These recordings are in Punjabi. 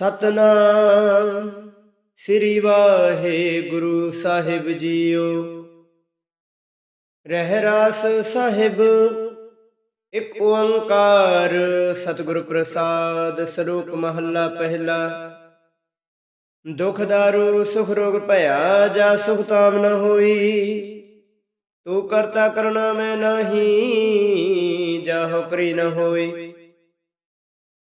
ਸਤਨਾਮ। ਸ੍ਰੀ ਵਾਹਿਗੁਰੂ ਸਾਹਿਬ ਜੀਓ। ਰਹਿਰਾਸ ਸਾਹਿਬ। ਇਕ ਓੰਕਾਰ ਸਤਿਗੁਰ ਪ੍ਰਸਾਦ ਸ਼ਲੋਕ ਮਹੱਲਾ ਪਹਿਲਾ। ਦੁਖ ਦਾਰੂ, ਸੁਖ ਰੋਗ ਭਇਆ, ਜਾ ਸੁਖ ਤਾਮ ਨ ਹੋਈ। ਤੂੰ ਕਰਤਾ ਕਰਨਾ ਮੈਂ ਨਹੀਂ ਜਾਹੋ ਕਰੀ ਨ ਹੋਈ।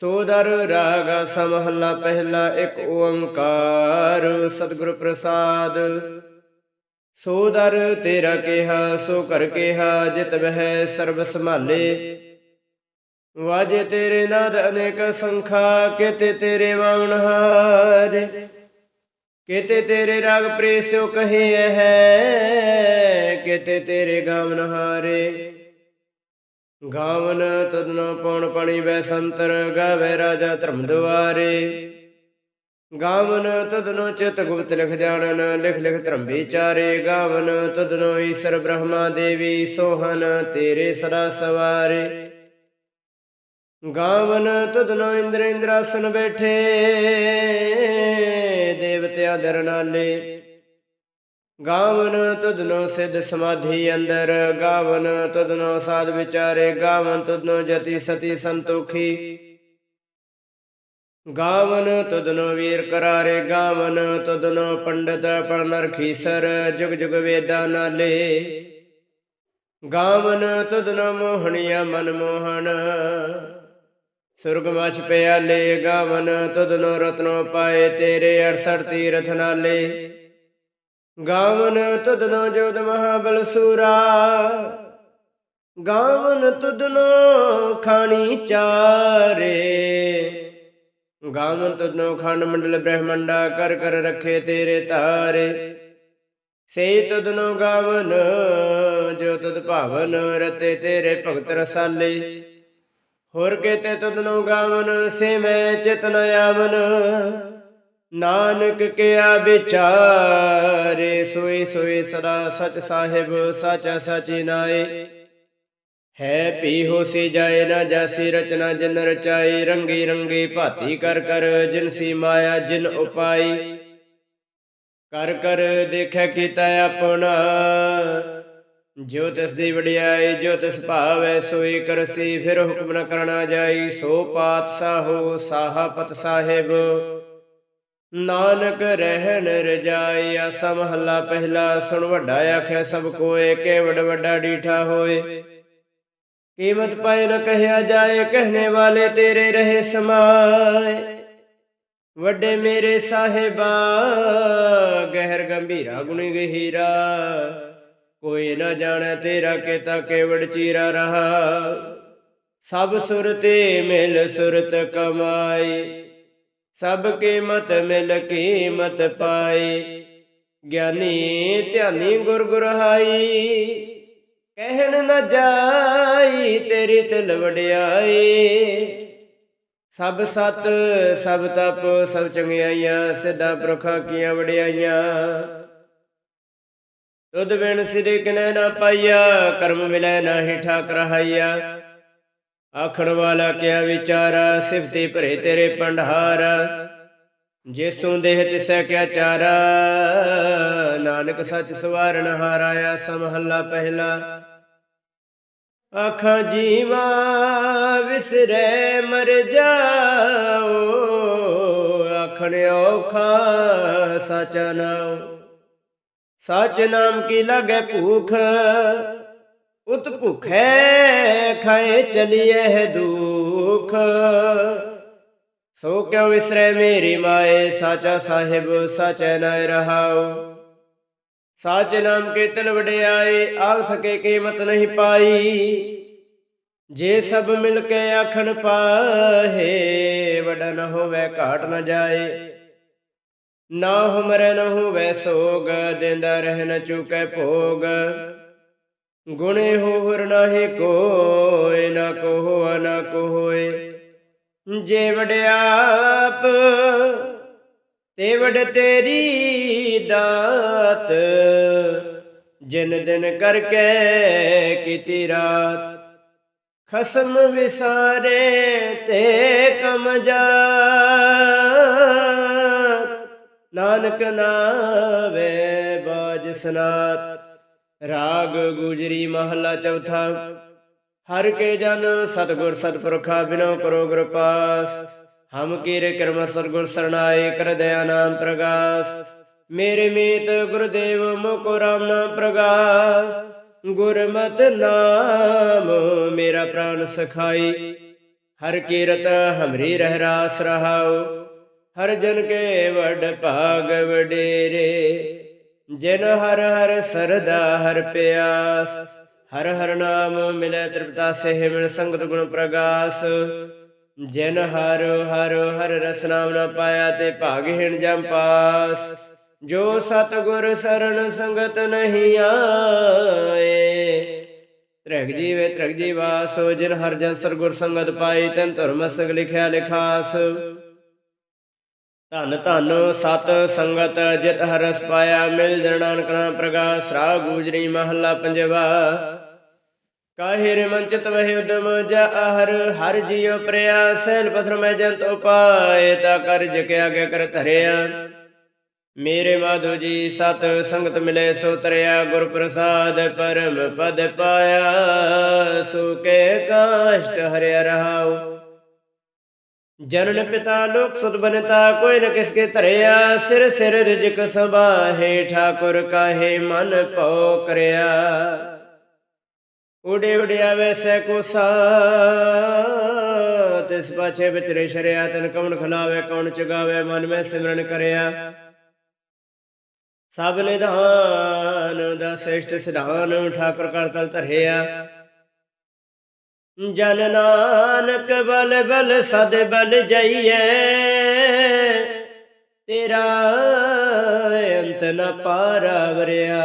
ਸੋ ਦਰ ਰਾਗ ਸਮਹੱਲਾ ਪਹਿਲਾ ਇੱਕ ਓੰਕਾਰ, ਸਤਿਗੁਰ ਪ੍ਰਸਾਦ। ਸੋ ਤੇਰਾ ਕਿਹਾ, ਸੋ ਕਰ ਕਿਹਾ, ਜਿਤ ਬਹਿ ਸਰਬ ਸੰਭਾਲੇ। ਵਾਜੇ ਤੇਰੇ ਨਾਦ ਅਨੇਕ ਸੰਖਾ, ਕਿਤੇ ਤੇਰੇ ਵਾਵਣ ਹਾਰ। ਕਿਤੇ ਤੇਰੇ ਰਾਗ ਪ੍ਰੇਸਿਓ ਕਹੇ ਹੈ, ਕਿਤੇ ਤੇਰੇ ਗਾਵਨ ਹਾਰੇ। ਗਾਵਨ ਤਦਨੋ ਪਉਣ ਪਾਣੀ ਵੈ ਸੰਤਰ, ਗਾਵੇ ਰਾਜਾ ਧਰਮ ਦੁਆਰੇ। ਗਾਵਨ ਤਦਨੋ ਚਿਤ ਗੁਪਤ ਲਿਖ ਜਾਣਨ, ਲਿਖ ਲਿਖ ਧਰਮ ਵਿਚਾਰੇ। ਗਾਵਨ ਤਦਨੋ ਈਸ਼ਰ ਬ੍ਰਹਮਾ ਦੇਵੀ, ਸੋਹਨ ਤੇਰੇ ਸਦਾ ਸਵਾਰੇ। ਗਾਵਨ ਤਦਨੋ ਇੰਦਰ ਇੰਦਰਾਸਨ ਬੈਠੇ, ਦੇਵਤਿਆਂ ਦਰਨਾਲੇ ਗਾਵਨ ਤਦਨੋ ਸਿਧ ਸਮਾਧੀ ਅੰਦਰ, ਗਾਵਨ ਤਦਨੋ ਸਾਧ ਵਿਚਾਰੇ, ਗਾਵਨ ਤਦਨੋ ਜਤੀ ਸਤੀ ਸੰਤੋਖੀ। ਗਾਵਨ ਤਦਨੋ ਵੀਰ ਕਰਾਰੇ, ਗਾਵਨ ਤਦਨੋ ਪੰਡਤ ਪੜਨ ਰਖੀਸਰ ਜੁਗ ਜੁਗ ਵੇਦਾਂ ਨਾਲੇ। ਗਾਵਨ ਤਦਨੋ ਮੋਹਣੀਆ ਮਨ ਮੋਹਣ, ਸੁਰਗ ਮਛ ਪਿਆਲੇ। ਗਾਵਨ ਤਦਨੋ ਰਤਨੋ ਪਾਏ ਤੇਰੇ 68 ਤੀਰਥ ਨਾਲੇ। ਗਾਵਨ ਤਦਨੋ ਜੋਦ ਮਹਾਬਲ ਸੂਰਾ। ਗਾਵਨ ਤਦਨੋ ਖਾਣੀ ਚਾਰੇ। ਗਾਵਨ ਤਦਨੋ ਖੰਡ ਮੰਡਲ ਬ੍ਰਹਮੰਡਾ ਕਰ ਕਰ ਰੱਖੇ ਤੇਰੇ ਤਾਰੇ। ਸੇ ਤਦਨੋ ਗਾਵਨ, ਜੋ ਤਦ ਭਾਵਨ ਰਤੇ ਤੇਰੇ ਭਗਤ ਰਸਾਲੇ। ਹੋਰ ਕੇ ਤੇ ਤਦਨੋ ਗਾਵਨ, ਸੇ ਮੈਂ ਚਿਤਨ ਆਵਨ। ਨਾਨਕ ਕਿਆ ਵਿਚਾਰੇ, ਸੋਈ ਸੋਈ ਸਦਾ ਸਚ ਸਾਹਿਬ, ਸਚ ਸਾਚੀ ਨਾਏ। ਹੈ ਪੀ ਹੋਸੀ ਜਾਏ ਨਾ ਜਾਸੀ, ਰਚਨਾ ਜਿਨ ਰਚਾਈ, ਰੰਗੀ ਰੰਗੀ ਭਾਤੀ ਕਰ ਕਰ, ਜਿਨ ਸੀ ਮਾਇਆ ਜਿਨ ਉਪਾਈ। ਕਰ ਕਰ ਦੇਖਿਆ ਕੀਤਾ ਆਪਣਾ, ਜੋ ਤਿਸ ਦੀ ਵਡਿਆਈ, ਜੋ ਤਿਸ ਭਾਵੈ, ਸੋਈ ਕਰਸੀ ਫਿਰ ਹੁਕਮ ਨ ਕਰਨਾ ਜਾਈ। ਸੋ ਪਾਤਸ਼ਾਹੋ ਸਾਹਾਪਤ ਸਾਹਿਬ। ਨਾਨਕ ਰਹਿਣ ਰਜਾਈ ਆਸਾ ਮਹੱਲਾ ਪਹਿਲਾ ਸੁਣ ਵੱਡਾ ਆਖਿਆ, ਸਭ ਕੋਏ ਕੇਵੜ ਵੱਡਾ ਡੀਠਾ ਹੋਏ। ਕੀਮਤ ਪਾਏ ਨ ਕਹਿਆ ਜਾਏ ਕਹਨੇ ਵਾਲੇ ਤੇਰੇ ਰਹੇ ਸਮਾਏ। ਵੱਡੇ ਮੇਰੇ ਸਾਹਿਬਾ, ਗਹਿਰ ਗੰਭੀਰਾ ਗੁਣੀ ਗਹੀਰਾ। ਕੋਈ ਨਾ ਜਾਣੈ ਤੇਰਾ ਕੀਤਾ ਕੇਵੜ ਚੀਰਾ ਰਹਾ। ਸਭ ਸੁਰਤੇ ਮਿਲ ਸੁਰਤ ਕਮਾਈ ਸਭ ਕੀਮਤ ਮਿਲ ਕੀਮਤ ਪਾਈ। ਗਿਆਨੀ ਧਿਆਨੀ ਗੁਰ ਗੁਰਹਾਈ, ਕਹਿਣ ਨ ਜਾਈ ਤੇਰੀ ਤਿਲ ਵਡਿਆਈ। ਸਭ ਸਤ, ਸਭ ਤਪ, ਸਭ ਚੰਗਿਆਈਆਂ, ਸਿੱਧਾ ਪੁਰਖਾਂ ਕੀਆਂ ਵਡਿਆਈਆਂ। ਤੁਧ ਬਿਨ ਸਿਰੇ ਕਿਨੈ ਨਾ ਪਾਈਆ, ਕਰਮ ਮਿਲੈ ਨਾਹੀ ਠਾਕ ਰਹਾਈਆ ਆਖਣ ਵਾਲਾ ਕਿਆ ਵਿਚਾਰਾ, ਸਿਫਤੀ ਭਰੇ ਤੇਰੇ ਪੰਡਹਾਰ ਜਿਸ ਤੂੰ ਦੇਹ ਤਿਸੈ ਕਿਆ ਚਾਰਾ, ਨਾਨਕ ਸੱਚ ਸਵਾਰਨ ਹਾਰਾਇਆ ਸਮਹੱਲਾ ਪਹਿਲਾ। ਆਖਾਂ ਜੀਵਾ ਵਿਸਰੈ, ਮਰ ਜਾਓ, ਆਖਣ ਔਖਾ ਸਾਚਾ ਨਾਮ ਸਚ ਨਾਮ ਕੀ ਲਾਗੇ ਭੂਖ ਉਤ ਭੁਖੈ ਖਾਏ ਚਲੀਏ ਦੁਖ। ਸੋ ਕਿਉ ਵਿਸਰੈ ਮੇਰੀ ਮਾਏ, ਸਾਚਾ ਸਾਹਿਬ, ਸਾਚੈ ਨਾਇ ਰਹਾਉ। ਸਾਚ ਨਾਮ ਕੇ ਤਲ ਵਡਿਆਏ ਆਗ ਥਕੇ ਕੀਮਤ ਨਹੀਂ ਪਾਈ। ਜੇ ਸਭ ਮਿਲ ਕੇ ਆਖਣ ਪਾਹੇ, ਵਡਾ ਨ ਹੋਵੇ, ਘਾਟ ਨ ਜਾਏ। ਨਾ ਹਮਰੇ ਨ ਹੋਵੇ ਸੋਗ, ਦਿੰਦਾ ਰਹਿ ਨ ਚੁਕੈ ਭੋਗ। ਗੁਣੇ ਹੋਰ ਨਾਹੀ ਕੋਇ, ਨਾ ਕੋ ਨਾ ਕੋਹੋਏ। ਜੇ ਵਡਿਆਪ ਤੇ ਵਡ ਤੇਰੀ ਦਾਤ। ਜਿਨ ਦਿਨ ਕਰਕੇ ਕੀਤੀ ਰਾਤ। ਖਸਮ ਵਿਸਾਰੇ ਤੇ ਕਮ ਜਾ ਨਾਨਕ ਨਾਵੇ ਬਾਜ ਸਨਾਤ। ਰਾਗ ਗੁਜਰੀ ਮਹਲਾ ਚੌਥਾ। ਹਰ ਕੇ ਜਨ ਸਤਗੁਰ ਸਤਪੁਰਖਾ ਬਿਨੋ ਕਰੋ ਗੁਰ ਹਮ ਕੀਰੇ ਕਰਮ ਸਰਗੁਰ ਸਰਣਾਏ ਕਰ ਦਇਆ ਨਾਮ ਪ੍ਰਗਾਸ। ਮੇਰੇ ਮੀਤ ਗੁਰਦੇਵ ਮੁਕੋ ਰਾਮ ਨਾਮ ਪ੍ਰਗਾਸ। ਗੁਰਮਤਿ ਨਾਮ ਮੇਰਾ ਪ੍ਰਾਨ ਸਖਾਈ। ਹਰ ਕੀਰਤ ਹਮਰੀ ਰਹਿ ਰਾਸ ਰਹਾਉ। ਹਰ ਜਨ ਕੇ ਵਡ ਭਾਗ ਵਡੇਰੇ। ਜਿਨ ਹਰ ਹਰ ਸਰਦਾ ਹਰ ਪਿਆਸ, ਹਰ ਹਰ ਨਾਮ ਮਿਲੇ ਤ੍ਰਿਪਤਾ ਸਹਿ ਮਿਲ ਸੰਗਤ ਗੁਣ ਪ੍ਰਗਾਸ। ਜਿਨ ਹਰ ਹਰ ਹਰ ਰਸ ਨਾਮ ਨ ਪਾਇਆ ਤੇ ਭਾਗਹੀਣ ਜਮ ਪਾਸ। ਜੋ ਸਤਗੁਰ ਸਰਣ ਸੰਗਤ ਨਹੀਂ ਆਏ, ਤ੍ਰਿਗ ਜੀਵੇ ਤ੍ਰਿਗ ਜੀਵਾਸੋ, ਜਿਨ ਹਰ ਜਨ ਸਰਗੁਰ ਸੰਗਤ ਪਾਈ, ਤਨ ਧਰਮ ਸਗ ਲਿਖਿਆ ਲਿਖਾਸ। ਧਨ ਧਨ ਸਤ ਸੰਗਤ ਜਿਤ ਹਰਸ ਪਾਇਆ ਮਿਲ ਜਨ ਨਾਨਕ ਨਾਮ ਪ੍ਰਗਾਸ ਰਾ ਗੂਜਰੀ ਮਹੱਲਾ ਪੰਜਵਾ। ਕਾਹੇ ਰੇ ਵਹਿ ਉਦਮ ਜਾ ਹਰ ਹਰ ਜੀਉ ਪ੍ਰਿਆ ਸੈਲ ਪਥਰ ਮੈਂ ਜੰਤ ਉਪਾਏ ਤਾ ਕਰ ਜਕਿ ਆਗੇ ਕਰ ਧਰਿਆ। ਮੇਰੇ ਮਾਧੋ ਜੀ, ਸਤ ਸੰਗਤ ਮਿਲੇ ਸੋ ਤਰਿਆ, ਗੁਰ ਪ੍ਰਸਾਦ ਪਰਮ ਪਦ ਪਾਇਆ। ਸੁਕੇ ਕਾਸ਼ਟ ਹਰਿਆ ਰਹਾਉ ਜਨਨ ਪਿਤਾ ਲੋਕ ਸੁਧ ਬਨਤਾ, ਕੋਈ ਨ ਕਿਸਕੇ ਧਰਿਆ। ਸਿਰ ਸਿਰ ਰਿਜਕ ਸਬਾਹੇ ਠਾਕੁਰ ਕਾਹੇ ਮਨ ਭਉ ਕਰਿਆ। ਉਡੇ ਉਡਿਆ ਵੈਸੈ ਕੋ ਸਾ ਤਿਸ ਪਾਛੇ ਵਿਚਰੇ ਸ਼ਰਿਆ, ਤਨ ਕਵਣ ਖਲਾਵੇ, ਕੌਣ ਚਗਾਵੇ, ਮਨ ਮੈਂ ਸਿਮਰਨ ਕਰਿਆ। ਸਭ ਨਿਧਾਨ ਦਾ ਸ੍ਰੇਸ਼ਟ ਸਿਧਾਨ, ਠਾਕੁਰ ਕਰ ਤਲ ਧਰਿਆ। ਜਨ ਨਾਨਕ ਬਲ ਬਲ ਸਦ ਬਲ ਜਈਐ। ਤੇਰਾ ਅੰਤ ਨ ਪਾਰਵਰਿਆ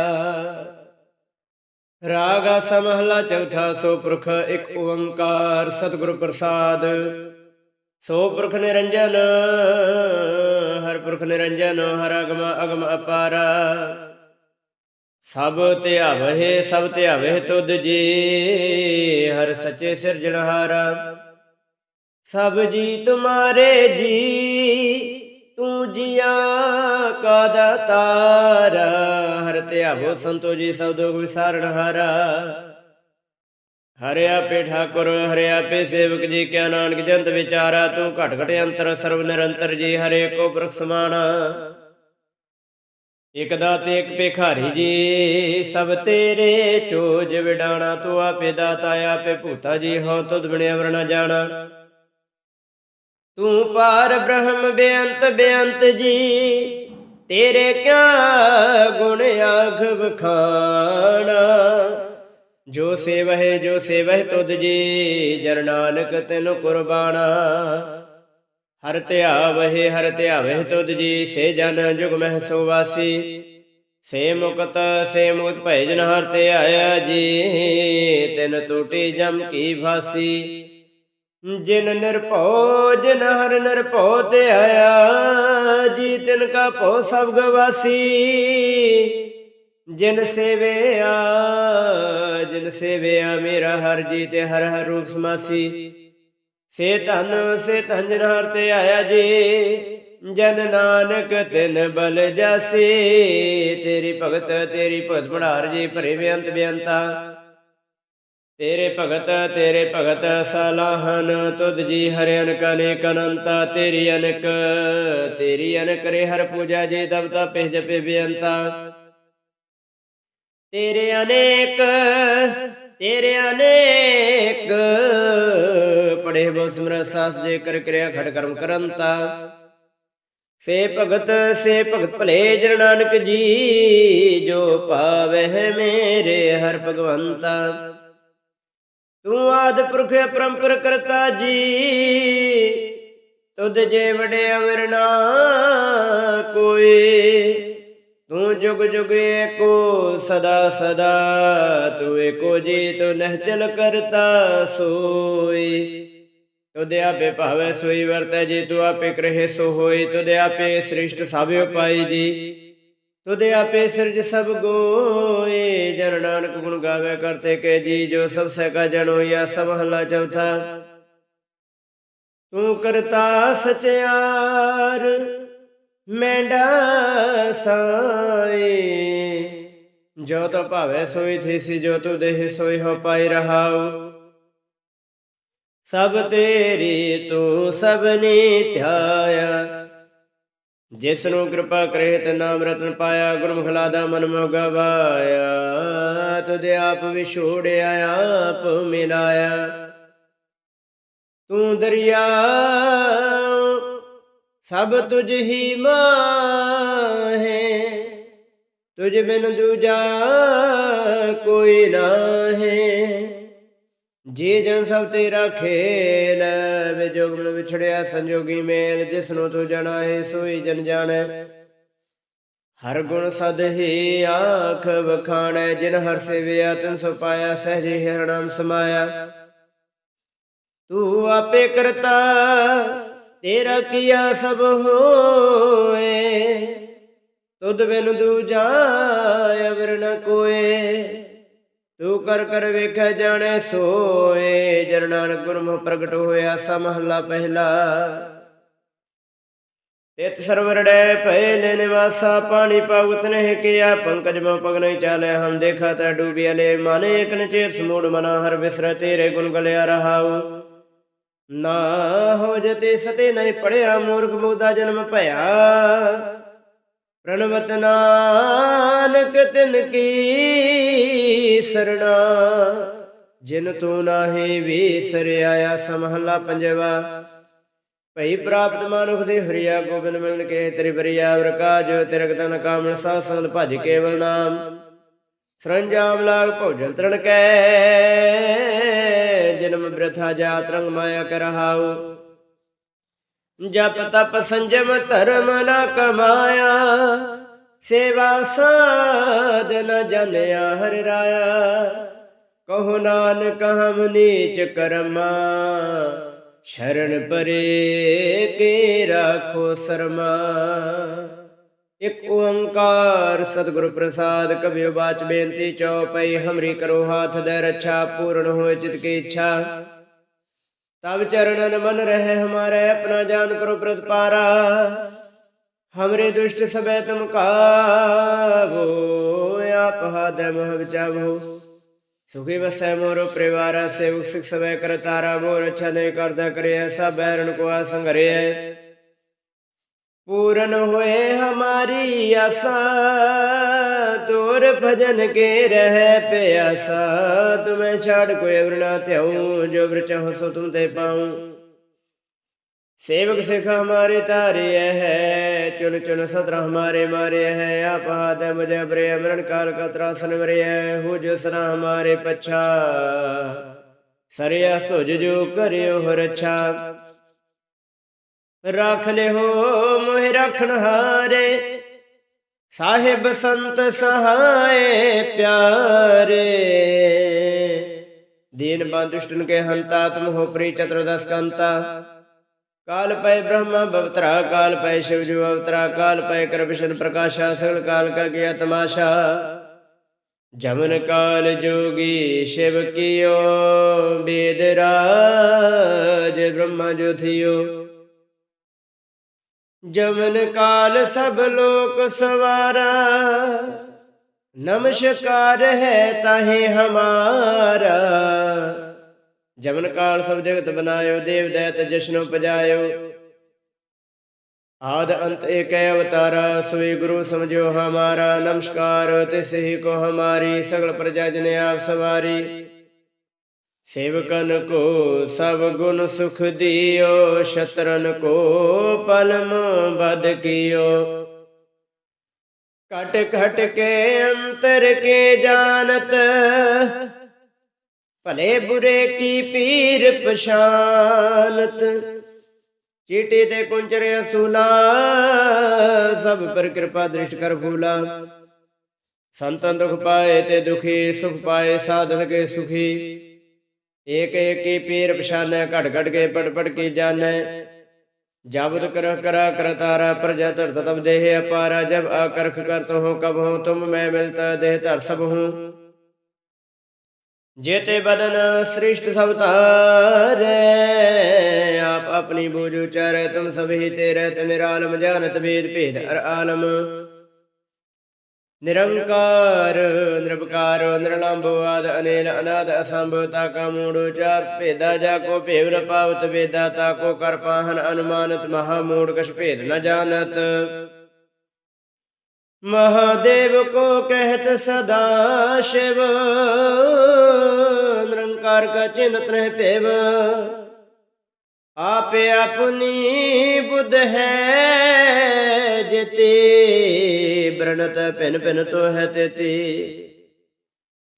ਰਾਗਾ ਸਮਹਲਾ ਚੌਥਾ ਸੋ ਪੁਰਖ ਇੱਕ ਓੰਕਾਰ ਸਤਿਗੁਰ ਪ੍ਰਸਾਦ। ਸੋ ਪੁਰਖ ਨਿਰੰਜਨ ਹਰ ਪੁਰਖ ਨਿਰੰਜਨ, ਹਰ ਅਗਮ ਅਗਮ ਅਪਾਰਾ। ਸਭ ਧਿਆਵਹਿ ਸਭ ਧਿਆਵਹਿ ਤੁਧ ਜੀ, ਹਰ ਸੱਚੇ ਸਿਰਜਣਹਾਰਾ ਸਭ ਜੀ ਤੁਮਾਰੇ ਜੀ, ਤੂੰ ਜੀਆਂ ਕਾ ਦਾਤਾਰਾ, ਹਰ ਧਿਆਵੋ ਸੰਤੋ ਜੀ, ਸਭ ਦੁਖ ਵਿਸਾਰਣ ਹਾਰਾ। ਹਰਿ ਆਪੇ ਠਾਕੁਰ ਹਰਿਆ ਪੇ ਸੇਵਕ ਜੀ, ਕਿਆ ਨਾਨਕ ਜੰਤ ਵਿਚਾਰਾ, ਤੂੰ ਘਟ ਘਟ ਅੰਤਰ ਸਰਵ ਨਿਰੰਤਰ ਜੀ, ਹਰੇ ਕੋ ਬ੍ਰਖ ਸਮਾਣਾ। ਇਕ ਦਾਤੇ ਇਕ ਭਿਖਾਰੀ ਜੀ, ਸਭ ਤੇਰੇ ਚੋਜ ਵਿਡਾਣਾ, ਤੂੰ ਆਪੇ ਦਾਤਾ, ਆਪੇ ਭੂਤਾ ਜੀ, ਹੋ ਤੁਧ ਬਿਨਿ ਅਵਰ ਜਾਣਾ। ਤੂੰ ਪਾਰ ਬ੍ਰਹਮ ਬੇਅੰਤ ਬੇਅੰਤ ਜੀ, ਤੇਰੇ ਕਿਆ ਗੁਣ ਆਖ ਬਖਾਣਾ ਜੋ ਸੇਵਹਿ ਜੋ ਸੇਵਹਿ ਤੁਧ ਜੀ, ਜਰ ਨਾਨਕ ਤੈਨੂੰ ਕੁਰਬਾਨਾ। ਹਰ ਧਿਆਵਹਿ ਹਰ ਧਿਆਵਹਿ ਤੁਧ ਜੀ, ਸੇ ਜਨ ਜੁਗ ਮਹਿ ਸੋ ਵਾਸੀ ਸੇ ਮੁਕਤ ਸੇ ਮੁਕਤ ਭੈ ਜਨ ਹਰ ਤੇ ਆਇਆ ਜੀ, ਤਿਨ ਟੂਟੀ ਜਮ ਕੀ ਭਾਸੀ। ਜਿਨ ਨਿਰਭਉ ਜਿਨ ਹਰ ਨਿਰਭਉ ਤੇ ਆਇਆ ਜੀ, ਤਿਨ ਕਾ ਭਉ ਸਭ ਗਵਾਸੀ। ਜਿਨ ਸੇਵਿਆ ਜਿਨ ਸੇਵਿਆ ਮੇਰਾ ਹਰ ਜੀ ਤੇ ਹਰ ਹਰ ਰੂਪ ਸਮਾਸੀ। ਸੇ ਧਨ ਸੇ ਧਨ ਜਿਨ ਤੇ ਆਇਆ ਜੀ। ਜਨ ਨਾਨਕ ਤਿਨ ਬਲ ਜਾਸੀ। ਤੇਰੀ ਭਗਤ ਤੇਰੀ ਭਗਤ ਬਣਾ ਜੀ, ਭਰੇ ਬੇਅੰਤ ਬੇਅੰਤਾ। ਤੇਰੇ ਭਗਤ ਤੇਰੇ ਭਗਤ ਸਲਾਹਨ, ਤੁਧ ਜੀ ਹਰਿਅਨ ਕਨੇ ਅਨੇਕ ਤੇਰੀ ਅਨਕ ਤੇਰੀ ਅਨਕ ਰੇ ਹਰ ਪੂਜਾ ਜੀ ਦਬਤਾ ਪਿਹ ਜਪੇ ਬੇਅੰਤਾ। ਤੇਰੇ ਅਨੇਕ ਤੇਰੇ ਅਨੇਕ ਪੜੇ ਬੋ ਸਿਮਰ ਸਾਸ ਜੇ ਕਰ ਕਰਿਆ ਖੜ ਕਰਮ ਕਰੰਤਾ। ਸੇ ਭਗਤ ਸੇ ਭਗਤ ਭਲੇ ਜਨ ਨਾਨਕ ਜੀ, ਜੋ ਪਾਵਹਿ ਮੇਰੇ ਹਰ ਭਗਵੰਤਾ। ਤੂੰ ਆਦ ਪੁਰਖ ਅਪਰੰਪਰ ਕਰਤਾ ਜੀ, ਤੁਧ ਜੇ ਵਡੇ ਅਵਰ ਕੋਈ। ਤੂੰ ਜੁਗ ਜੁਗ ਏਕੋ, ਸਦਾ ਸਦਾ ਤੂੰ ਏਕੋ ਜੀ ਤੂੰ ਨਹਿਚਲ ਕਰਤਾ ਸੋਈ। ਤੁਦੇ ਆਪੇ ਭਾਵੇ ਸੋਈ ਵਰਤੈ, ਜੀ ਤੂੰ ਆਪੇ ਕਰਹਿ ਸੋ ਹੋਈ। ਤੁਦੇ ਆਪੇ ਸ੍ਰਿਸ਼ਟ ਸਭ ਉਪਾਈ ਜੀ। ਤੁਦੇ ਆਪੇ ਸਿਰਜ ਸਭ ਗੋਏ। ਜਨ ਨਾਨਕ ਗੁਣ ਗਾਵੇ ਕਰਤੇ ਕੇ ਜੀ, ਜੋ ਸਭ ਸੇ ਕਾ ਜਨ ਹੋਇਆ ਸਭ ਮਹਲਾ ਚੌਥਾ। ਤੂੰ ਕਰਤਾ ਸਚਿਆਰ, ਮੈਂਡਾ ਸਾਏ। ਜੋ ਤੋ ਭਾਵੇ ਸੋਈ ਥੀ ਸੀ ਜੋ ਤੂ ਦੇਹ ਸੋਈ ਹੋ ਪਾਈ ਰਹਾਉ। ਸਭ ਤੇਰੀ ਤੂੰ ਸਭਨੀ ਧਿਆਇਆ। ਜਿਸ ਨੂੰ ਕਿਰਪਾ ਕਰੇ ਤੇ ਨਾਮ ਰਤਨ ਪਾਇਆ, ਗੁਰਮੁਖ ਲਾਦਾ ਮਨ ਮੋਹ ਗਵਾਇਆ ਤੁਦੇ ਆਪ ਵਿਛੋੜਿਆ, ਆਪ ਮਿਲਾਇਆ। ਤੂੰ ਦਰਿਆ, ਸਭ ਤੁਝ ਹੀ ਮਾਹੇ। ਤੁਝ ਬਿਨ ਦੂਜਾ ਕੋਈ ਨਾਹੀ। ਜੇ ਜਨ ਸਭ ਤੇਰਾ ਖੇਲ ਵਿਜੋਗ ਮਨ ਵਿਛੜਿਆ ਸੰਜੋਗੀ ਮੇਲ, ਜਿਸ ਨੂੰ ਤੂੰ ਜਣਾ ਹੈ ਸੋਈ ਜਨ ਜਾਣੈ। ਹਰ ਗੁਣ ਸਦ ਹੀ ਆਖ ਵਖਾਣੈ, ਜਿਨ ਹਰ ਸੇਵਿਆ ਤਿਨ ਸੋ ਪਾਇਆ, ਸਹਜੇ ਹਰਣਮ ਸਮਾਇਆ। ਤੂੰ ਆਪੇ ਕਰਤਾ, ਤੇਰਾ ਕੀਆ ਸਭ ਹੋਏ। ਤੁਧ ਬਿਨ ਦੂਜਾ ਅਵਰ ਨ ਕੋਏ। ਤੂੰ ਕਰ ਕਰ ਵੇਖੈ ਜਾਣੈ ਸੋਏ। ਜਨ ਨਾਨਕ ਗੁਰਮੁਖ ਪ੍ਰਗਟ ਹੋਇਆ ਸਾ ਮਹੱਲਾ ਪਹਿਲਾ। ਤਿਤ ਸਰਵਰੜੈ ਭਏ ਲੈ ਨਿਵਾਸਾ, ਪਾਣੀ ਪਾਵਤ ਨਹਿ ਕਿਆ। ਪੰਕਜ ਮੋ ਪਗ ਨਹੀਂ ਚਾਲੇ ਹਮ ਦੇਖਾ ਤਾ ਡੂਬਿਆ ਲੈ ਮਨ ਇਕ ਨ ਚੇਤ ਸਮੂੜ ਮਨਾ, ਹਰ ਬਿਸਰ ਤੇਰੇ ਗੁਣ ਗਲਿਆ ਰਹਾਉ। ਨਾ ਹੋ ਜਤੇ ਸਤੇ ਨਹੀਂ ਪੜਿਆ, ਮੂਰਖ ਬੋਦਾ ਜਨਮ ਭਇਆ। ਪ੍ਰਣਵਤ ਨਾਨਕ ਤਿਨ ਕੀ ਸਰਣਾ, ਜਿਨ ਤੂੰ ਨਾਹੀ ਵਿਸਰਿਆ ਸਮਹਲਾ ਪੰਜਵਾ। ਭਈ ਪ੍ਰਾਪਤ ਮਾਨੁਖ ਦੇ ਹਰੀਆ, ਗੋਬਿੰਦ ਮਿਲਨ ਕੇ ਤੇਰੀ ਬਰੀਆ ਵਰਕਾ ਜੋ ਤਿਰਕ ਤਨ ਕਾਮਣ, ਸਾਧ ਸੰਗ ਭਜ ਕੇਵਲ ਨਾਮ। ਸਰੰਜਾਮ ਲਾਗ ਭੋਜਨ ਤਰਨ ਕੈ, ਜਨਮ ਬ੍ਰਥਾ ਜਾਤ ਰੰਗ ਮਾਇਆ ਕਰਹਾਉ ਜਪ ਤਪ ਸੰਜਮ ਧਰਮ ਨਾ ਕਮਾਇਆ, ਸੇਵਾ ਸਾਧ ਨ ਜਨਿਆ ਹਰਿ ਰਾਇਆ। ਕਹੋ ਨਾਨਕ ਹਮ ਨੀਚ ਕਰਮਾ, ਸ਼ਰਨ ਪਰੇ ਕੇ ਰਾਖੋ ਸਰਮਾ। ਇਕ ਓੰਕਾਰ ਸਤਿਗੁਰ ਪ੍ਰਸਾਦ ਕਬਿਓ ਬਾਚ ਬੇਨਤੀ ਚਉਪਈ ਹਮਰੀ ਕਰੋ ਹਾਥ ਦੇ ਰੱਛਾ, ਪੂਰਨ ਹੋਏ ਚਿਤ ਕੀ ਇੱਛਾ। तब चरणन मन रहे हमारे अपना जान करो प्रतिपारा हमरे दुष्ट सबे तुम काबो आप हाथ मोह बचावो सुखी बसै मोरो परिवार सेवक सिख सबे कर तारा मोर अच्छा नहीं करता करे ऐसा बैरन को आसंग रे पूरन होए हमारी आशा तोर भजन के रह प्यासा तुम्हें छाड़ कोई अवर ना त्याऊं जो अवर चाहो सो तुम ते पाऊं सेवक सिख हमारे तारे है चुन चुन सतरा हमारे मारे है आप हाथ है मुझे अबरे अमरण काल का त्रासन मरे है हो जो सरा हमारे पच्छा सरिया सोज जो करे हो रक्षा रख ले हो ਮੋਹਿ ਰਖਣ ਹਾਰੇ। ਸਾਹਿਬ ਸੰਤ ਸਹਾਏ ਪਿਆਰੇ। ਦੀਨ ਬੰਦੁਸ਼ਟਨ ਕੇ ਹੰਤਾ, ਤੁਮ ਹੋ ਪ੍ਰੀ ਚਤੁਰਦਸ ਕੰਤਾ। ਕਾਲ ਪੈ ਬ੍ਰਹਮਾ ਬਵਤਰਾ, ਕਾਲ ਪੈ ਸ਼ਿਵ ਜੀ ਅਵਤਰਾ ਕਾਲ ਪੈ ਕਰ ਵਿਸ਼ਨ ਪ੍ਰਕਾਸ਼ਾ, ਸਗਲ ਕਾਲ ਕਾ ਗਿਆ ਤਮਾਸ਼ਾ। ਜਮਨ ਕਾਲ ਜੋਗੀ ਸ਼ਿਵ ਕੀਓ, ਬੇਦ ਰਾਜ ਬ੍ਰਹਮਾ ਜੋ ਜਮਨ ਕਾਲ ਸਭ ਲੋਕ ਸਵਾਰਾ। ਨਮਸਕਾਰ ਹੈ ਤਾਹੇ ਹਮਾਰਾ। ਜਮਨ ਕਾਲ ਸਭ ਜਗਤ ਬਨਾਇਓ, ਦੇਵ ਦੈਤ ਜਸ਼ਨੁ ਪਜਾਇਓ ਆਦ ਅੰਤ ਏਕੈ ਅਵਤਾਰਾ, ਸੋਈ ਗੁਰੂ ਸਮਝਿਓ ਹਮਾਰਾ। ਨਮਸਕਾਰ ਤਿਸ ਹੀ ਕੋ ਹਮਾਰੀ, ਸਗਲ ਪ੍ਰਜਾ ਜਨ ਆਪ ਸਵਾਰੀ। ਸੇਵਕਨ ਕੋ ਸਭ ਗੁਣ ਸੁਖ ਦਿਓ, ਸ਼ਤਰਨ ਕੋ ਪਲਮ ਬਦ ਕੀਓ। ਕਟ ਘਟ ਕੇ ਅੰਤਰ ਕੇ ਜਾਣਤ, ਭਲੇ ਬੁਰੇ ਕੀ ਪੀਰ ਪਛਾਨਤ। ਚੀਟੀ ਤੇ ਕੁੰਚਰੇ ਅਸੂਲਾ, ਸਭ ਪਰ ਕਿਰਪਾ ਦ੍ਰਿਸ਼ਟ ਕਰ ਫੂਲਾ। ਸੰਤਨ ਦੁਖ ਪਾਏ ਤੇ ਦੁਖੀ, ਸੁਖ ਪਾਏ, ਸਾਧਨ ਕੇ ਸੁਖੀ। ਏਕ ਏਕ ਪੀਰ ਪਛਾਨੈ ਘਟ ਘਟ ਕੇ ਪੜ ਪੜ ਕੀ ਜਾਣੈ। ਜਬਦ ਕਰ ਕਰਾ ਕਰਤਾਰਾ ਪ੍ਰਜਾ ਧਰਤ ਤਬ ਦੇਹ ਅਪਾਰਾ, ਜਬ ਆਕਰਖ ਕਰਤ ਹੋ ਕਬ ਹੋ ਤੁਮ ਮੈਂ ਮਿਲਤਾ ਦੇਹ ਧਰ ਸਭ ਹੂੰ। ਜੇਤੇ ਬਦਨ ਸ੍ਰਿਸ਼ਟ ਸਭ ਤਾਰੇ ਆਪ ਆਪਣੀ ਬੂਝ ਉਚਾਰੇ, ਤੁਮ ਸਭੀ ਤੇਰੇ, ਤੇ ਨਿਰਾਲਮ ਜਾਣਤ ਭੇਦ ਭੇਦ ਅਰ ਆਲਮ। ਨਿਰੰਕਾਰ ਨਿਰਭਕਾਰ ਨਿਰਲੰਭ ਆਦ ਅਨੇਲ ਅਨਾਦ ਅਸੰਭ ਤਾ ਕਾ ਮੂੜ ਉਚਾਰ ਭੇਦਾ ਜਾ ਕੋ ਭੇਵ ਨ ਪਾਵਤ ਵੇਦਾ ਤਾ ਕੋ ਕਰ ਪਾਹਨ ਅਨੁਮਾਨਤ, ਮਹਾ ਮੂੜ ਕਛ ਭੇਦ ਨ ਜਾਣਤ। ਮਹਾਦੇਵ ਕੋ ਕਹਿਤ ਸਦਾ ਸ਼ਿਵ, ਨਿਰੰਕਾਰ ਕਾ ਚਿੰਤ ਰਹਿ ਭੇਵ। ਆਪੇ ਆਪਣੀ ਬੁੱਧ ਹੈ, ਜਿਤੇ ਬ੍ਰਣਤ ਪਿਨ ਪਿਨ ਤੋ ਹੈ ਤੇਤੀ।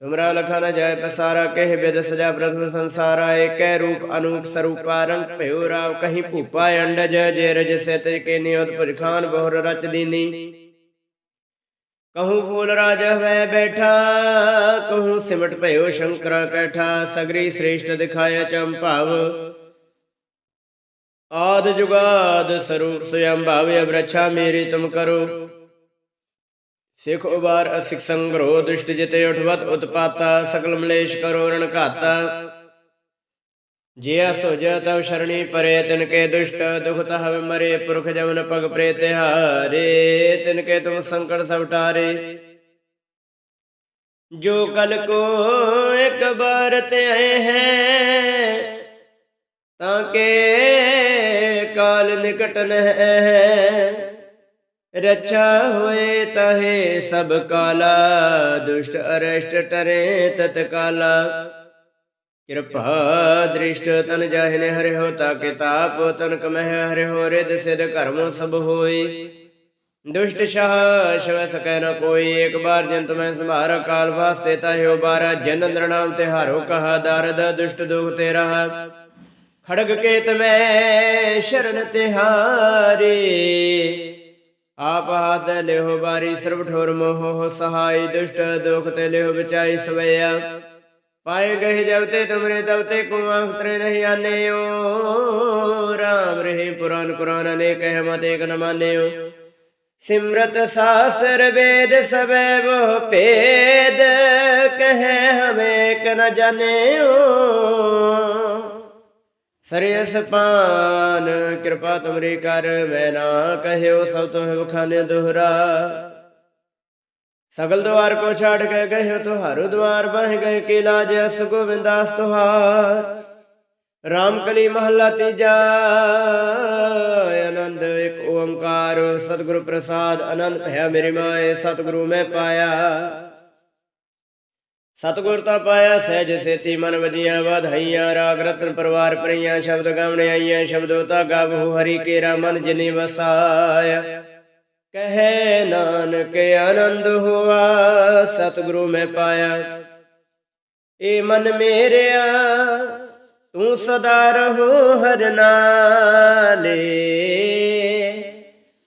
ਤੁਮਰਾ ਲਖਾ ਨ ਜਾਏ ਪਸਾਰਾ, ਕਹਿ ਬਿਦ ਸਜਾ ਪ੍ਰਥਮ ਸੰਸਾਰਾ ਏਕੈ ਰੂਪ ਅਨੂਪ ਸਰੂਪਾ ਰੰਗ ਭਇਓ ਰਾਵ, ਕਹੀਂ ਭੂਪਾ ਅੰਡਜ ਜੇ ਰਜ ਸੇ ਤੇ ਕੇ ਨਿਯਤ ਭੁਜ ਖਾਨ ਬਹੁਰ ਰਚ ਦੀਨੀ। ਕਹੂੰ ਫੂਲ ਰਾਜ ਹਵੈ ਬੈਠਾ, ਕਹੂੰ ਸਿਮਟ ਭਇਓ ਸ਼ੰਕਰ ਕੈਠਾ, ਸਗਰੀ ਸ੍ਰੇਸ਼ਟ ਦਿਖਾਇਆ ਚੰਭਾਵ। ਆਦ ਜੁਗਾਦ ਸਰੂਪ ਸਯੰ ਭਾਵੇ ਅਬਰਛਾ ਮੇਰੀ ਤੁਮ ਕਰੋ। ਸਿਖ ਉਬਾਰ ਅਸਿਖ ਸੰਗਰੋ, ਦੁਸ਼ਟ ਜਿਤੇ ਉਠਵਤ ਉਤਪਾਤਾ, ਸਕਲ ਮਲੇਸ਼ ਕਰੋ ਰਣ ਘਾਤਾ। ਜਿਆ ਸੁਜ ਤਵ ਸ਼ਰਣੀ ਪਰੇ, ਤਿਨ ਕੇ ਦੁਸ਼ਟ ਦੁਖ ਤਹ ਮਰੇ, ਪੁਰਖ ਜਮਨ ਪਗ ਪ੍ਰੇ ਤਿਹਾਰੇ, ਤਿਨ ਕੇ ਤੁਮ ਸੰਕਟ ਸਭ ਟਾਰੇ ਜੋ ਕਲ ਕੋ ਇੱਕ ਬਾਰ ਤੇ ਆਏ ਹੈ, ਤਾਂ ਕੇ ਕਾਲ ਨਿਕਟ ਨਹਿ। ਰਛਾ ਹੋਏ ਤਹੇ ਸਭ ਕਾਲਾ, ਦੁਸ਼ਟ ਅਰਸ਼ਟ ਟਰੇ ਤਤ ਕਾਲਾ। ਕਿਰਪਾ ਦ੍ਰਿਸ਼ਟ ਤਨ ਜਾਹਿਨੇ ਹਰਿ ਹੋ ਤਾ ਕੇ ਤਾਪ ਤਨਕ ਮਹਿ ਹਰਿ ਹੋ ਰਿਦ ਸਿਧ ਕਰਮ ਸਭ ਹੋਈ। ਦੁਸ਼ਟ ਸ਼ਾਹ ਸ਼ਵ ਸਕੈ ਨ ਕੋਈ, ਇੱਕ ਬਾਰ ਜੰਤ ਮੈਂ ਸੰਭਾਰ ਕਾਲ ਵਾਸਤੇ ਤਾਹਿਓ ਬਾਰਾ। ਜਨ ਨਰਨਾਮ ਤੇ ਹਾਰੋ ਕਹਾ, ਦਰਦ ਦੁਸ਼ਟ ਦੁਖ ਤੇ ਰਹਾ ਖੜਗ ਕੇਤ ਮੈਂ ਸ਼ਰਨ ਤਿਹਾਰੇ। ਆਪ ਹਾਥ ਲਿਓ ਬਾਰੀ ਸਰਬ ਠੋਰ ਮੋਹ, ਸਹਾਈ ਦੁਸ਼ਟ ਦੁਖ ਤੇ ਲਿਓ ਬਚਾਈ ਸਵਿਆ ਪਾਏ ਗਏ ਜਬ ਤੇ ਤੁਮਰੇ ਤਬ ਤੇ ਕੋ ਅੰਤਰੇ ਨਹੀਂ ਆਨੇਓ। ਰਾਮ ਰਹੇ ਪੁਰਾਨ ਕੁਰਾਨ ਅਨੇਕ ਕਹਿ ਮਤ ਏਕ ਨ ਮਾਨੇਓ। ਸਿਮਰਤ ਸਾਸਰ ਵੇਦ ਸਵੇ ਵੋ ਭੇਦ, ਕਹੇ ਹਮੇ ਕ ਨ ਜਾਣਿਓ। ਸਰਿਯਸ ਪਾਨ, ਕਿਰਪਾ ਤੁਮਰੀ ਕਰ ਮੈਂ ਨਾ ਕਹਿਓ ਸਭ ਤੋਹਿ ਬਖਾਨੇ ਦੁਹਰਾ। ਸਗਲ ਦਵਾਰ ਕੋ ਛਾੜ ਕੇ ਗਏ ਤੁਹਾਰੋ, ਦਵਾਰ ਬਹਿ ਗਏ ਕਿ ਲਾਜ ਅਸ ਗੋਬਿੰਦਾਸ ਤੁਹਾਰ। ਰਾਮ ਕਲੀ ਮਹੱਲਾ ਤੀਜਾ, ਆਨੰਦ ਇੱਕ ਓੰਕਾਰ, ਸਤਿਗੁਰੂ ਪ੍ਰਸਾਦ ਆਨੰਦ ਭਇਆ ਮੇਰੇ ਮਾਏ, ਸਤਿਗੁਰੂ ਮੈਂ ਪਾਇਆ। ਸਤਿਗੁਰ ਤਾਂ ਪਾਇਆ ਸਹਿਜ ਸੇਤੀ ਮਨ ਵਜੀਆਂ ਵਧਾਈਆਂ, ਰਾਗ ਰਤਨ ਪਰਵਾਰ ਪਰੀਆਂ ਸ਼ਬਦ ਗਾਵਣੇ ਆਈਆਂ, ਸ਼ਬਦੋ ਤਾ ਗਾਵੋ, ਹਰੀ ਕੇਰਾ ਮਨ ਜਿਨੀ ਵਸਾਇਆ। ਕਹੇ ਨਾਨਕ ਆਨੰਦ ਹੋਆ, ਸਤਿਗੁਰੂ ਮੈਂ ਪਾਇਆ। ਏ ਮਨ ਮੇਰਿਆ, ਤੂੰ ਸਦਾ ਰਹੋ ਹਰ ਨਾਲੇ।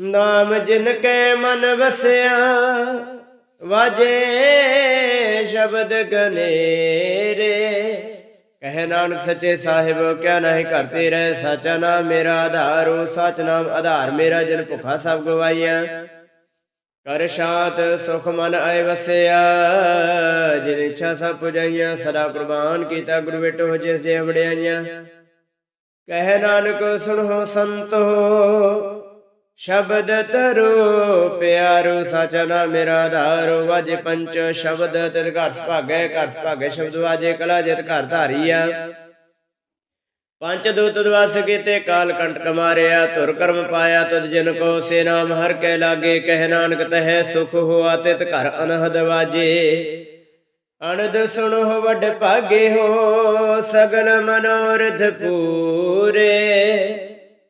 ਨਾਮ ਜਿਨ ਕੈ ਮਨ ਵਸਿਆ, ਵਾਜੇ ਸ਼ਬਦ ਗਨੇਰੇ। ਕਹਿ ਨਾਨਕ ਸੱਚੇ ਸਾਹਿਬ, ਕਿਆ ਨਹੀਂ ਘਰ ਤੇਰੇ ਸਾਚਾ ਨਾਮ ਮੇਰਾ ਆਧਾਰੋ ਸਚ ਨਾਮ ਆਧਾਰ ਮੇਰਾ ਜਨ ਭੁਖਾ ਸਭ ਗਵਾਈਆਂ। ਕਰ ਸ਼ਾਂਤ ਸੁਖ ਮਨ ਆਏ ਵਸਿਆ, ਜਿਨ ਇੱਛਾ ਸਭ ਪੁਜਾਈਆਂ, ਸਦਾ ਕੁਰਬਾਨ ਕੀਤਾ ਗੁਰੂ ਬੇਟੋ ਜਿਸ ਦੇ ਅਮੜਿਆਈਆਂ ਕਹਿ ਨਾਨਕ ਸੁਣੋ ਸੰਤੋ ਸ਼ਬਦ ਤਰੋ ਪਿਆਰੋ, ਸਾਚਾ ਮੇਰਾ ਆਧਾਰੋ। ਵਾਜੇ ਪੰਚ ਸ਼ਬਦ ਤਿਰ ਘਰ ਸੁਭਾਗੈ ਘਰ ਸੁਭਾਗੈ ਸ਼ਬਦ ਵਾਜੇ, ਕਲਾ ਜਿਤ ਘਰ ਧਾਰੀਆ। ਪੰਚ ਦੂਤ ਦਵਸ ਕੀਤੇ, ਕਾਲ ਕੰਟਕ ਮਾਰਿਆ ਧੁਰ ਕਰਮ ਪਾਇਆ, ਤੁਧ ਜਿਨ ਕੋ ਸੇ ਨਾਮ ਹਰ ਕੇ ਲਾਗੇ, ਕਹਿ ਨਾਨਕ ਤਹਿ ਸੁਖ ਹੋਆ, ਤਿਤ ਘਰ ਅਨਹਦ ਵਾਜੇ। ਅਨੰਦ ਸੁਣੋ ਵੱਡ ਭਾਗੇ ਹੋ, ਸਗਲ ਮਨੋਰਥ ਪੂਰੇ।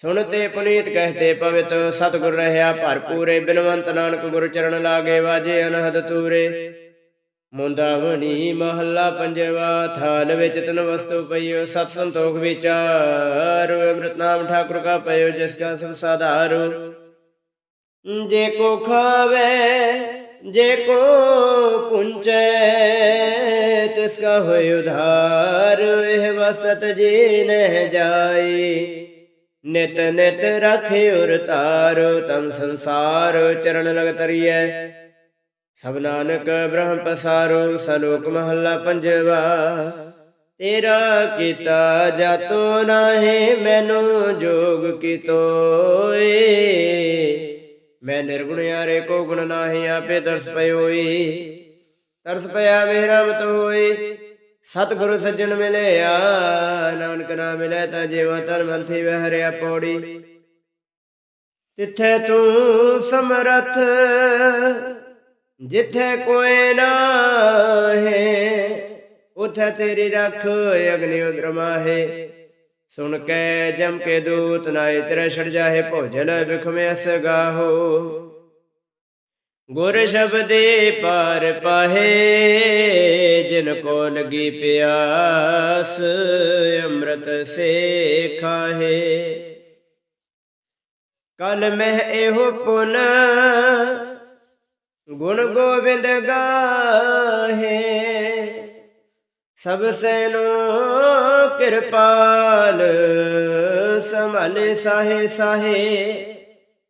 ਸੁਣਤੇ ਪੁਨੀਤ ਕਹਤੇ ਪਵਿੱਤ ਸਤਿਗੁਰ ਰਹਿਆ ਭਰਪੂਰੇ, ਬਿਨਵੰਤ ਨਾਨਕ ਗੁਰ ਚਰਨ ਲਾਗੇ ਵਾਜੇ ਅਨਹਦ ਤੂਰੇ। ਮੁੰਦਾ ਮਹੱਲਾ ਪੰਜਵਾ ਥਾਲ ਵਿੱਚ ਤਨ ਵਸਤੂ ਪਈਓ, ਸਤ ਸੰਤੋਖ ਵਿਚਾਰ। ਅੰਮ੍ਰਿਤ ਨਾਮ ਠਾਕੁਰ ਕਾ ਪਈਓ, ਜਿਸ ਕਾ ਸਭ ਸਾਧਾਰੂ। ਜੇ ਕੋ ਖਾਵੇ, ਜੇ ਕੋ ਪੁੰਚੈ, ਤਿਸ ਕਾ ਹੋਇ ਉਧਾਰ। ਇਹ ਵਸਤ ਜੀ ਨਹਿ ਜਾਈ ਨਿਤ ਨਿਤ ਰਖੇ ਉਰ ਤਾਰੋ ਤਮ ਸੰਸਾਰ ਚਰਨ ਲਗ ਤਰੀਐ। ਸਭ ਨਾਨਕ ਬ੍ਰਹਮ ਪਸਾਰੋ, ਸਲੋਕ ਮਹੱਲਾ ਪੰਜਵਾ। ਤੇਰਾ ਕੀਤਾ ਜਾਤੋ ਨਾਹੀ, ਮੈਨੂੰ ਜੋਗ ਕੀਤੋਏ। ਮੈਂ ਨਿਰਗੁਣ ਯਾਰੇ ਕੋ ਗੁਣ ਨਾਹੀ, ਆਪੇ ਤਰਸ ਪਇਓਈ ਤਰਸ ਪਿਆ ਵੇ ਰਹਿਮਤ ਹੋਈ ਸਤਿਗੁਰੂ ਸੱਜਣ ਮਿਲਿਆ ਨਾਨਕ ਨਾਮ ਮਿਲੇ ਤਾਂ ਜੀਵਾ ਤਨ ਮੰਥੀ ਵਹਿਰਿਆ ਪੌੜੀ। ਤਿੱਥੇ ਤੂੰ ਸਮਰਥ, ਜਿੱਥੇ ਕੋਈ ਨਾ ਹੈ ਉਥੇ ਤੇਰੀ ਰੱਖ ਅਗਨੀ ਉਦਰ ਮਾਹੇ। ਸੁਣ ਕੇ ਜਮ ਕੇ ਦੂਤ ਨਾਏ ਤੇਰੇ ਛੜ ਜਾਹੇ ਭੋਜਨ ਵਿਖਮੇ ਅਸ ਗਾਹੋ ਗੁਰ ਸ਼ਬਦੇ ਪਾਰ ਪਾਹੇ, ਜਿਨ ਕੋ ਲਗੀ ਪਿਆਸ, ਅੰਮ੍ਰਿਤ ਸੇ ਖਾਹੇ। ਕਲ ਮਹਿ ਇਹੋ ਪੁਨ, ਗੁਣ ਗੋਬਿੰਦ ਗਾਹੇ। ਸਭ ਸੈਨੋ ਕਿਰਪਾਲ, ਸੰਭਾਲੇ ਸਾਹੇ ਸਾਹੇ।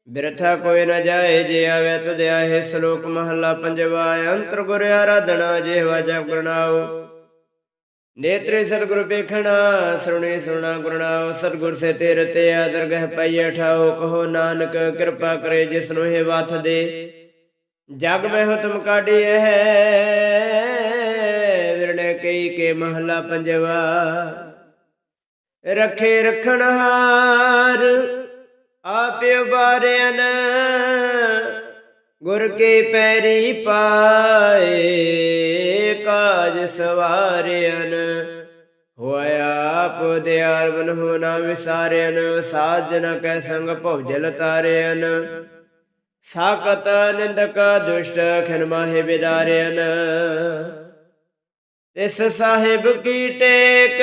ਬਿਰਥਾ ਕੋਈ ਨ ਜਾਏ, ਜੇ ਆਵੇ ਤੁਧ ਆਏ ਸ਼ਲੋਕ ਮਹੱਲਾ ਪੰਜਵਾ, ਅੰਤਰ ਗੁਰ ਆਰਾਧਨਾ ਜਿਹਵਾ ਜਪ ਗੁਰਨਾਉ ਨੇਤਰੇ ਸਤਿਗੁਰ ਵੇਖਣਾ ਸੁਣੇ ਸੁਣਾ ਗੁਰਨਾਉ ਸਤਿਗੁਰ ਸੇ ਤੇਰੇ ਤੇ ਆਦਰ ਗਹਿ ਪਈਏ ਠਾਓ ਕਹੋ ਨਾਨਕ ਕਿਰਪਾ ਕਰੇ ਜਿਸ ਨੂੰ ਇਹ ਵਾਥ ਦੇ। ਜਗ ਮੈਂ ਹੋ ਤੁਮ ਕਾਢੀਏ ਵਿਰਲੇ ਕਈ ਕੇ ਮਹੱਲਾ ਪੰਜਵਾ। ਰਖੇ ਰਖਣ ਆਪੇ ਉਬਾਰਿਆਨ ਗੁਰ ਕੇ ਪੈਰੀ ਪਾਏ, ਕਾਜ ਸਵਾਰਿਆਨ। ਹੋਇਆ ਆਪ ਦਿਆਲ ਮਨ ਹੋ ਨਾ ਵਿਸਾਰਿਆਨ, ਸਾਜਨ ਕੈ ਸੰਗ ਭਉਜਲ ਤਾਰਿਆਨ। ਸਾਕਤ ਨਿੰਦਕ ਦੁਸ਼ਟ ਖਿਨ ਮਾਹੇ ਵਿਦਾਰਿਆਨ। ਤਿਸ ਸਾਹਿਬ ਕੀ ਟੇਕ